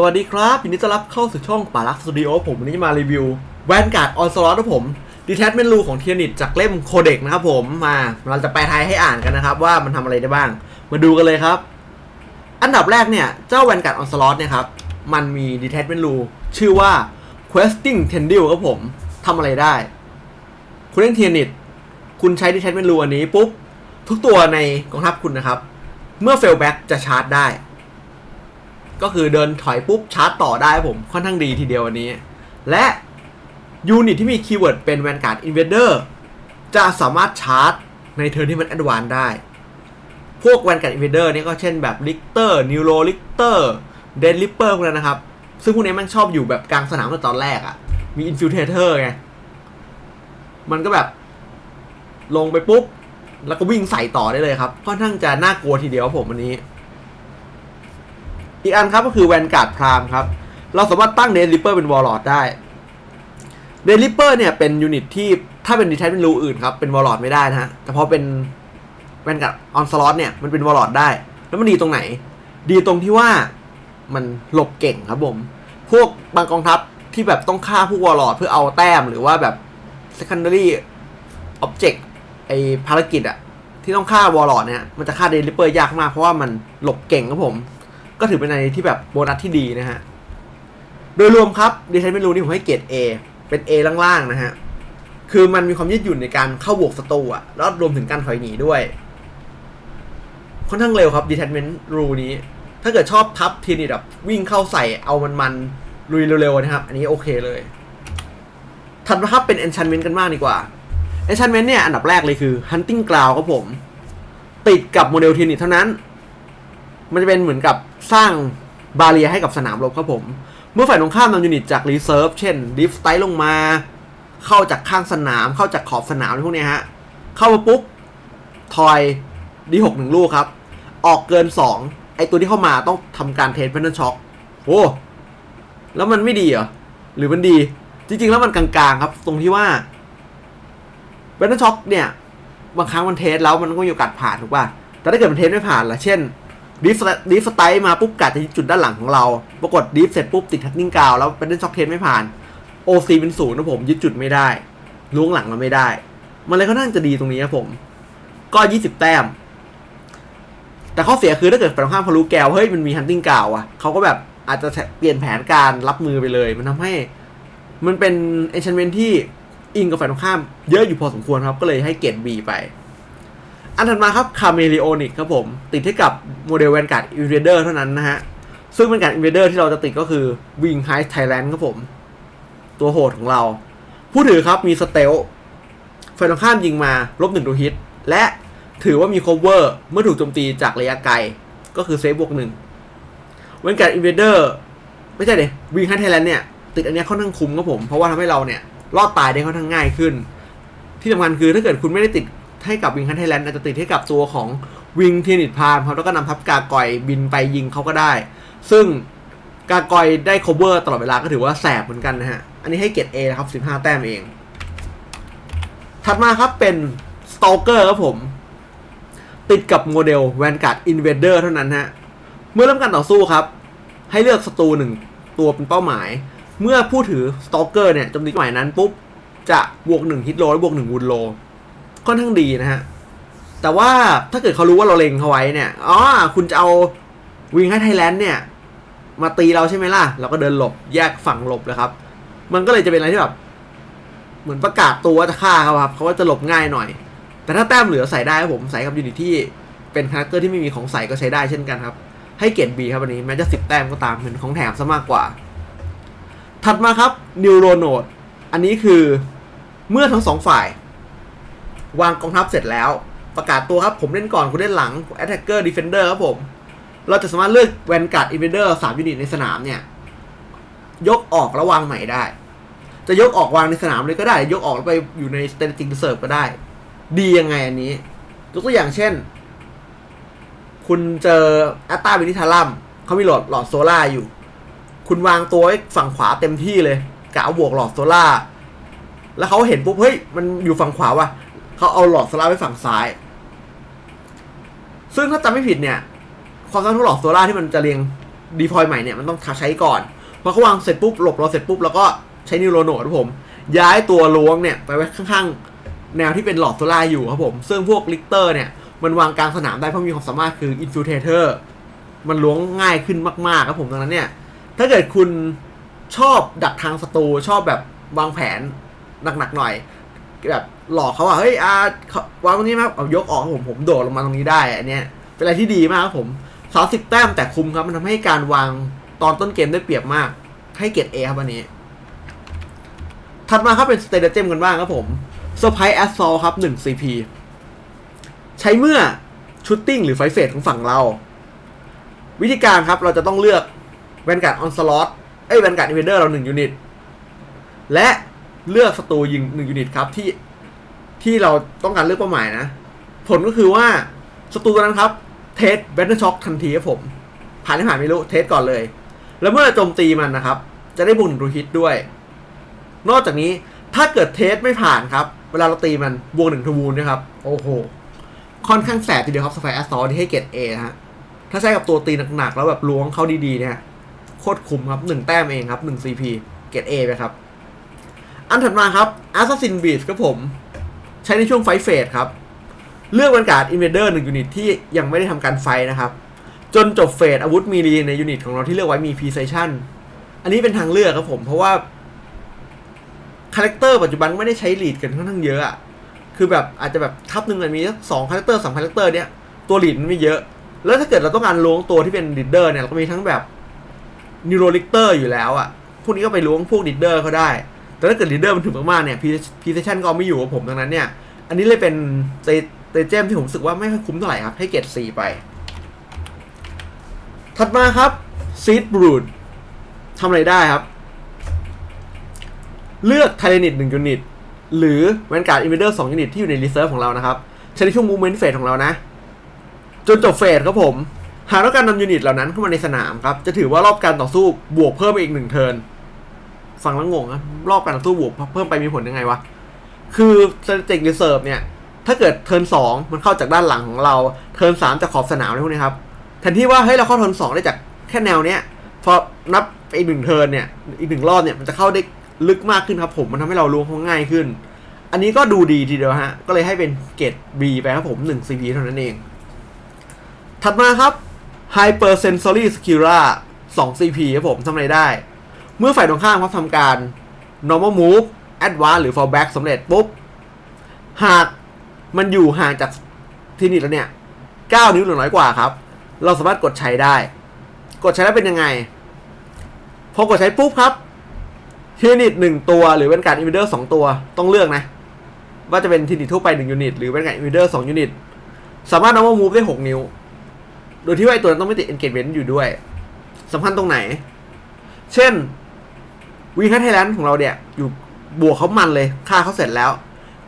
สวัสดีครับยินดีต้อนรับเข้าสู่ช่องป่ารักสตูดิโอผมวันนี้มารีวิวแวนการ์ดออนสลอตครับผมดีแท c เมนรูของเทียนิตจากเล่มโคเด็กนะครับผมมาเราจะแปลไทยให้อ่านกันนะครับ ว่ามันทำอะไรได้บ้าง มาดูกันเลยครับ อันดับแรกเนี่ย เจ้าแวนการ์ดออนสลอตเนี่ยครับ มันมีดีแท c เมนรูชื่อว่า questing tendil ครับผมทำอะไรได้ คุณเล่นเทียนิตคุณใช้ดีแท c เมนรูอันนี้ปุ๊บทุกตัวในกองทัพคุณนะครับ เมื่อเฟลแบ็กจะชาร์จได้ ก็คือเดินถอยปุ๊บชาร์จต่อได้ผมค่อนข้างดีทีเดียววันนี้ และยูนิตที่มีคีย์เวิร์ดเป็นแวนการ์ดอินเวเดอร์จะสามารถชาร์จในเทิร์นที่มันแอดวานได้ พวกแวนการ์ดอินเวเดอร์นี่ก็เช่นแบบลิกเตอร์นิวโรลิกเตอร์เดนลิปเปอร์พวกนั้นนะครับ ซึ่งพวกนี้มันชอบอยู่แบบกลางสนามตั้งตอนแรกอะ่ะ มีอินฟิลเทเตอร์ไง มันก็แบบลงไปปุ๊บ แล้วก็วิ่งใส่ต่อได้เลยครับค่อนข้างจะน่ากลัวทีเดียวผมวันนี้ อีกอันครับก็คือแวนการ์ดพรามครับ เราสามารถตั้งเดนลิปเปอร์เป็นวอลลอดได้เดนลิปเปอร์เนี่ยเป็นยูนิตที่ถ้าเป็นดีแทชเป็นรูอื่นครับ เป็นวอลลอดไม่ได้นะฮะ แต่พอเป็นแวนการ์ดออนสล็อตเนี่ยมันเป็นวอลลอดได้ แล้วมันดีตรงไหน ดีตรงที่ว่ามันหลบเก่งครับผม พวกบางกองทัพที่แบบต้องฆ่าพวกวอลลอดเพื่อเอาแต้มหรือว่าแบบ secondary object ไอภารกิจอะที่ต้องฆ่าวอลลอดเนี่ยมันจะฆ่าเดนลิปเปอร์ยากมากเพราะว่ามันหลบเก่งครับผม ก็ถือเป็นในที่แบบโบนัสที่ดีนะฮะ โดยรวมครับดิฉันไม่รู้นี่ผมให้เกรด A เป็น A ล่างๆนะฮะ คือมันมีความยืดหยุ่นในการเข้าบวกศัตรูอะแล้วรวมถึงการถอยหนีด้วย ค่อนข้างเร็วครับ detachment rule นี้ ถ้าเกิดชอบทับทีนี่แบบวิ่งเข้าใส่เอามันมันๆลุยเร็วๆนะครับ อันนี้โอเคเลย ถัดมาครับเป็น enchantment กันมากดีกว่า enchantment เนี่ยอันดับแรกเลยคือ hunting ground ครับผม ติดกับโมเดลทีนิตเท่านั้น มันจะเป็นเหมือนกับ สร้างบาเรียให้กับสนามรบครับผม เมื่อฝ่ายตรงข้ามนำยูนิตจากรีเซิร์ฟเช่นดิฟสไตล์ลงมา เข้าจากข้างสนาม เข้าจากขอบสนามพวกนี้ฮะ เข้ามาปุ๊บทอยดีหกหนึ่งลูกครับ ออกเกินสองไอตัวที่เข้ามาต้องทำการเทรนเพนเนช็อคโอ้แล้วมันไม่ดีเหรอ หรือมันดี จริง ๆ แล้วมันกลางๆครับ ตรงที่ว่าเพนเนช็อคเนี่ย บางครั้งมันเทสแล้วมันก็มีโอกาสผ่านถูกป่ะแต่ถ้าเกิดมันเทสไม่ผ่านล่ะเช่น ดิฟดิฟสไตล์มาปุ๊บกัดจะจุดด้านหลังของเรา ปรากฏดิฟเสร็จปุ๊บติดทักนิ่งกาวแล้วเป็นเล่นช็อคเทนไม่ผ่านโอซีเป็นศูนย์นะผมยึดจุดไม่ได้ล้วงหลังเราไม่ได้ มันเลยค่อนข้างจะดีตรงนี้ครับผม ก็ยี่สิบแต้ม แต่ข้อเสียคือถ้าเกิดฝั่งข้ามเขารู้แก้วเฮ้ยมันมีฮันติงกาวอะเขาก็แบบอาจจะเปลี่ยนแผนการรับมือไปเลย มันทำให้ มันเป็นเอชเชนเมนที่อิงกับฝ่ายตรงข้ามเยอะอยู่พอสมควรครับ ก็เลยให้เกรดบีไป อันถัดมาครับคาเมเลโอนิกครับผม ติดให้กับโมเดลแวนการ์ดอินเวเดอร์เท่านั้นนะฮะ ซึ่งเป็นการอินเวเดอร์ที่เราจะติดก็คือวิงไฮไทแลนด์ครับผม ตัวโหดของเรา ผู้ถือครับมีสเตลฝ่ายตรงข้ามยิงมาลบหนึ่งตัวฮิต และถือว่ามี cover เมื่อถูกโจมตีจากระยะไกล ก็คือเซฟบวกหนึ่งแวนการ์ดอินเวเดอร์ไม่ใช่เดยวิงไฮไทแลนด์เนี่ย ติดอันนี้ค่อนข้างคุ้มครับผม เพราะว่าทำให้เราเนี่ยรอดตายได้ค่อนข้างง่ายขึ้น ที่สำคัญคือถ้าเกิดคุณไม่ได้ติด ให้กับวิงคันไทยแลนด์อาจจะติดให้กับตัวของวิงเทนิตพามครับแล้วก็นำทัพกากอยบินไปยิงเขาก็ได้ ซึ่งกากอยได้ cover ตลอดเวลาก็ถือว่าแสบเหมือนกันนะฮะ อันนี้ให้เกรด A นะครับ 15 แต้มเอง ถัดมาครับเป็น Stalker ครับผม ติดกับโมเดล Vanguard Invader เท่านั้นฮะ เมื่อเริ่มการต่อสู้ครับ ให้เลือกศัตรูหนึ่งตัวเป็นเป้าหมาย เมื่อผู้ถือ Stalker เนี่ยโจมตีหมายนั้นปุ๊บ จะบวกหนึ่งฮิตโลและบวกหนึ่งวูดโล ค่อนข้างดีนะฮะ แต่ว่าถ้าเกิดเขารู้ว่าเราเล็งเขาไว้เนี่ย อ๋อ คุณจะเอาวิงให้ไทยแลนด์เนี่ย มาตีเราใช่ไหมล่ะ เราก็เดินหลบแยกฝั่งหลบเลยครับ มันก็เลยจะเป็นอะไรที่แบบเหมือนประกาศตัวว่าจะฆ่าเขาครับเขาก็จะหลบง่ายหน่อย แต่ถ้าแต้มเหลือใส่ได้ครับผมใส่กับยูนิตที่เป็นคาแรคเตอร์ที่ไม่มีของใส่ก็ใช้ได้เช่นกันครับ ให้เกรดบีครับวันนี้แม้จะสิบแต้มก็ตามเป็นของแถมซะมากกว่า ถัดมาครับนิวโรโนดอันนี้คือเมื่อทั้งสองฝ่าย วางกองทัพเสร็จแล้ว ประกาศตัวครับ ผมเล่นก่อนคุณเล่นหลัง Attacker Defender ครับผม เราจะสามารถเลือก Vanguard Invader สามยูนิตในสนามเนี่ย ยกออกแล้ววางใหม่ได้ จะยกออกวางในสนามเลยก็ได้ ยกออกแล้วไปอยู่ใน Static Reserve ก็ได้ ดียังไงอันนี้ยกตัวอย่างเช่น คุณเจอแอตตาวินิทารัมเขามีหลอดหลอดโซล่าอยู่ คุณวางตัวไว้ฝั่งขวาเต็มที่เลยกะเอาบวกหลอดโซล่าแล้วเขาเห็นปุ๊บเฮ้ยมันอยู่ฝั่งขวาว่ะ เขาเอาหลอดโซล่าไว้ฝั่งซ้าย ซึ่งถ้าจำไม่ผิดเนี่ย ความสามารถของหลอดโซล่าที่มันจะเรียงดีพอยใหม่เนี่ยมันต้องใช้ก่อนพอเขาวางเสร็จปุ๊บหลบเราเสร็จปุ๊บแล้วก็ใช้นิวโรโนดครับผม ย้ายตัวล้วงเนี่ยไปไว้ข้างๆ แนวที่เป็นหลอดโซล่าอยู่ครับผม ซึ่งพวกลิกเตอร์เนี่ยมันวางกลางสนามได้เพราะมีความสามารถคืออินฟิลเทเตอร์มันล้วงง่ายขึ้นมากๆครับผมดังนั้นเนี่ย ถ้าเกิดคุณชอบดักทางศัตรูชอบแบบวางแผนหนักๆหน่อย แบบ หลอกเขาว่าเฮ้ยอาวางตรงนี้มาเอายกออกผมผมโดดลงมาตรงนี้ได้อันเนี้ยเป็นอะไรที่ดีมากครับผมสามสิบแต้มแต่คุมครับมันทำให้การวางตอนต้นเกมได้เปรียบมาก ให้เกรดเอครับอันนี้ ถัดมาครับเป็นสเตเดเจมกันบ้างครับผมเซอร์ไพรส์แอสซอลครับ1 CP ใช้เมื่อชุตติ้งหรือไฟเฟสของฝั่งเรา วิธีการครับเราจะต้องเลือกแวนการ์ดออนสล็อตเอ้ยแวนการ์ดอินเวเดอร์เรา1ยูนิตและเลือกศัตรูยิง1ยูนิตครับที่ ที่เราต้องการเลือกเป้าหมายนะ ผลก็คือว่าศัตรูตัวนั้นครับ เทสแบนเนอร์ช็อคทันทีครับผม ผ่านไม่ผ่านไม่รู้เทสก่อนเลย แล้วเมื่อโจมตีมันนะครับ จะได้บุญรูฮิตด้วย นอกจากนี้ถ้าเกิดเทสไม่ผ่านครับ เวลาเราตีมันบวกหนึ่งทวูนนะครับ โอ้โห ค่อนข้างแสบทีเดียวครับสไฟแอสซอที่ให้เกรดเอนะฮะถ้าใช้กับตัวตีหนักๆแล้วแบบล้วงเข้าดีๆเนี่ยโคตรคุ้มครับหนึ่งแต้มเองครับหนึ่งซีพีเกรดเอไปครับ อันถัดมาครับ Assassin Beast ครับผม ช้ในช่วงไฟเฟสครับ เลือกบรรกาศอินเวเดอร์หนึ่งยูนิตที่ยังไม่ได้ทำการไฟนะครับ จนจบเฟสอาวุธมีรีในยูนิตของเราที่เลือกไว้มีพ r เซชันอันนี้เป็นทางเลือกครับผมเพราะว่าคาแรคเตอร์ปัจจุบันไม่ได้ใช้ลีดกันค่อนข้างเยอะอะคือแบบอาจจะแบบทับหนึ่งมันมีสักสองคาแรคเตอร์สามคาแรคเตอร์เนี้ยตัวลีดมันไม่เยอะ แล้วถ้าเกิดเราต้องการล้วงตัวที่เป็นลีดเดอร์เนี่ยเราก็มีทั้งแบบนิวโรลิกเตอร์อยู่แล้วอะพวกนี้ก็ไปล้วงพวกลีดเดอร์เขาได้ แต่ถ้าเกิดลีดเดอร์มันถึงมากๆเนี่ยพีเซชันก็ไม่อยู่กับผมดังนั้นเนี่ย อันนี้เลยเป็นเตเตจมที่ผมรู้สึกว่าไม่ค่อยคุ้มเท่าไหร่ครับ ให้เกรดสี่ไป ถัดมาครับซีดบรูดทำอะไรได้ครับ เลือกไทเรนิตหนึ่งยูนิต หรือแวนการ์ดอินเวเดอร์สองยูนิตที่อยู่ในรีเซิร์ฟของเรานะครับใช้ในช่วงมูเมนต์เฟสของเรานะ จนจบเฟสครับผม หากต้องการนำยูนิตเหล่านั้นเข้ามาในสนามครับ จะถือว่ารอบการต่อสู้บวกเพิ่มอีกหนึ่งเทิร์น ฟังแล้วงงนะรอบการต่อสู้บวกเพิ่มไปมีผลยังไงวะ คือสเตติกรีเซิร์ฟเนี่ย ถ้าเกิดเทิร์นสองมันเข้าจากด้านหลังของเรา เทิร์นสามจากขอบสนามอะไรพวกนี้ครับแทนที่ว่าเฮ้ยเราเข้าเทิร์นสองได้จากแค่แนวเนี้ยพอนับไปอีกหนึ่งเทิร์นเนี่ยอีกหนึ่งรอบเนี่ยมันจะเข้าได้ลึกมากขึ้นครับผมมันทำให้เราล้วงเขาง่ายขึ้น อันนี้ก็ดูดีทีเดียวฮะ ก็เลยให้เป็นเกรด B ไปครับผม1 CP เท่านั้นเอง ถัดมาครับ Hyper Sensory Skilla 2 CP ครับผมทำอะไรได้ เมื่อฝ่ายตรงข้ามเขาทำการ normal move advance หรือ fall back สำเร็จปุ๊บ หากมันอยู่ห่างจากทีนิตแล้วเนี่ย 9 นิ้วหรือน้อยกว่าครับ เราสามารถกดใช้ได้ กดใช้แล้วเป็นยังไง พอกดใช้ปุ๊บครับทีนิตหนึ่งตัวหรือเป็นการอินเวเดอร์สองตัวต้องเลือกนะ ว่าจะเป็นทีนิตทั่วไปหนึ่งยูนิตหรือเป็นการอินเวเดอร์สองยูนิตสามารถนำมามูฟได้หกนิ้ว โดยที่ว่าไอตัวนั้นต้องไม่ติด engagement อยู่ด้วยสำคัญตรงไหน เช่น วีคัทไทยแลนด์ของเราเนี่ยอยู่บวกเขามันเลยฆ่าเขาเสร็จแล้ว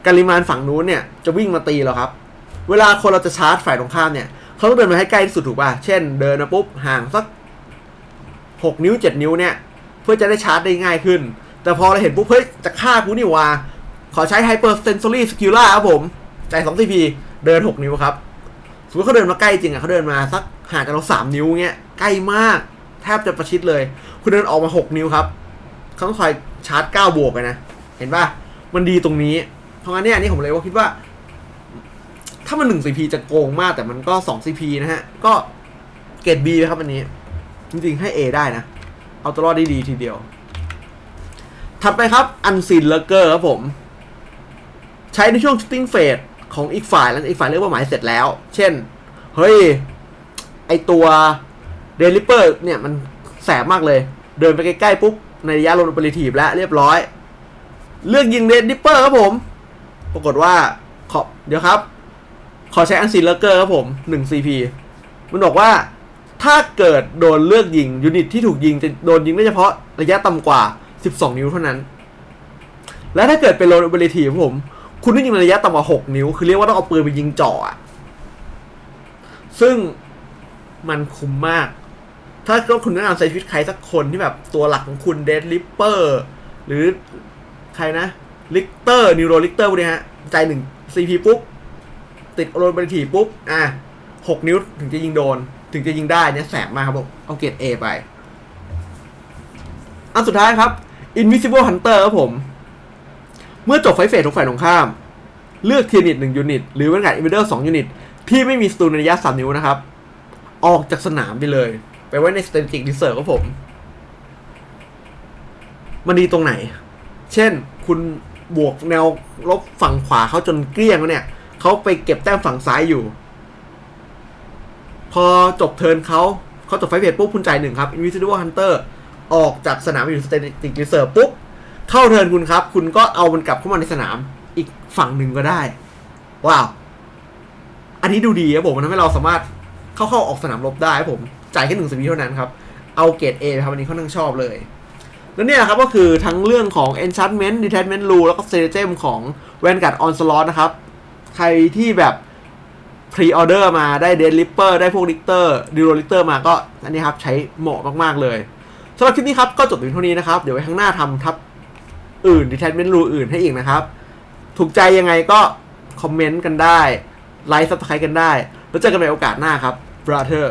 การิมานฝั่งนู้นเนี่ยจะวิ่งมาตีเราครับ เวลาคนเราจะชาร์จฝ่ายตรงข้ามเนี่ยเขาต้องเดินมาให้ใกล้ที่สุดถูกป่ะ เช่นเดินมาปุ๊บห่างสักหกนิ้วเจ็ดนิ้วเนี่ยเพื่อจะได้ชาร์จได้ง่ายขึ้น แต่พอเราเห็นปุ๊บเฮ้ยจะฆ่ากูนี่วาขอใช้ Hyper Sensory Skilla ครับผมจ่าย2 CP เดิน 6 นิ้วครับสมมติเขาเดินมาใกล้จริงอะเขาเดินมาสักห่างจากเรา3นิ้วเงี้ยใกล้มากแทบจะประชิดเลย คุณเดินออกมา 6 นิ้วครับ เขาต้องคอยชาร์จ9บวกเลยนะ เห็นป่ะ มันดีตรงนี้ เพราะงั้นเนี่ยนี่ผมเลยว่าคิดว่า ถ้ามัน1 CP จะโกงมากแต่มันก็2 CP นะฮะ ก็เกรด B ไปครับอันนี้ จริงๆให้ A ได้นะ เอาตัวรอดได้ดีทีเดียว ถัดไปครับ Unseen Lurker ครับผม ใช้ในช่วง shooting phase ของอีกฝ่ายแล้วอีกฝ่ายเลือกเป้าหมายเสร็จแล้ว เช่น เฮ้ย ไอตัวเดลิเปอร์เนี่ยมันแสบมากเลย เดินไปใกล้ๆปุ๊บ ในระยะลงโอเปอเรทีฟแล้วเรียบร้อย เลือกยิงเรดลิเปอร์ครับผม ปรากฏว่าขอเดี๋ยวครับ ขอใช้อันซีเลเกอร์ครับผม1 CP มันบอกว่าถ้าเกิดโดนเลือกยิงยูนิตที่ถูกยิงจะโดนยิงได้เฉพาะระยะต่ำกว่า 12 นิ้วเท่านั้น และถ้าเกิดเป็นโลนเบลิทีผม คุณต้องยิงในระยะต่ำกว่า 6 นิ้ว คือเรียกว่าต้องเอาปืนไปยิงจ่ออะซึ่งมันคุ้มมาก ถ้าก็คุณแนะนำใช้ชีวิตใครสักคนที่แบบตัวหลักของคุณเดดลิปเปอร์หรือใครนะลิกเตอร์นิวโรลิกเตอร์พวกนี้ฮะใจหนึ่งซีพีปุ๊บ ติดโลนบลิทีปุ๊บ อะ6นิ้วถึงจะยิงโดน ถึงจะยิงได้เนี่ยแสบมากครับผมเอาเกรด A ไป อันสุดท้ายครับ Invisible Hunter ครับผม เมื่อจบไฟเฟสของฝ่ายตรงข้าม เลือกเทียนิตหนึ่งยูนิต หรือวันการอินเวเดอร์สองยูนิต ที่ไม่มีสตูในระยะสามนิ้วนะครับ ออกจากสนามไปเลย ไปไว้ใน Strategic Reserve ครับผม มันดีตรงไหน เช่นคุณบวกแนวลบฝั่งขวาเขาจนเกลี้ยงแล้วเนี่ย เขาไปเก็บแต้มฝั่งซ้ายอยู่ พอจบเทิร์นเขา เขาจบไฟเฟสปุ๊บคุณจ่ายหนึ่งครับ Invisible Hunter ออกจากสนามอยู่สเตติกรีเซิร์ฟปุ๊บ เข้าเทิร์นคุณครับ คุณก็เอามันกลับเข้ามาในสนามอีกฝั่งหนึ่งก็ได้ ว้าว อันนี้ดูดีครับผมมันทำให้เราสามารถเข้าเข้าออกสนามรบได้ครับผม จ่ายแค่หนึ่งสวีเท่านั้นครับ เอาเกรด A นะครับอันนี้ค่อนข้างชอบเลย แล้วเนี่ยครับก็คือทั้งเรื่องของ Enchantment Detachment Rule แล้วก็ Stratagem ของ Vanguard Onslaught นะครับ ใครที่แบบพรีออเดอร์มาได้เดนลิปเปอร์ได้พวกลิกเตอร์ดิโรลิกเตอร์มาก็อันนี้ครับ ใช้เหมาะมาก ๆ เลยสำหรับคลิปนี้ครับ ก็จบเพียงเท่านี้นะครับ เดี๋ยวไว้ข้างหน้าทำทับอื่น detachment rule อื่นให้อีกนะครับ ถูกใจยังไงก็คอมเมนต์กันได้ ไลค์ซับสไครต์กันได้ แล้วเจอกันในโอกาสหน้าครับ brother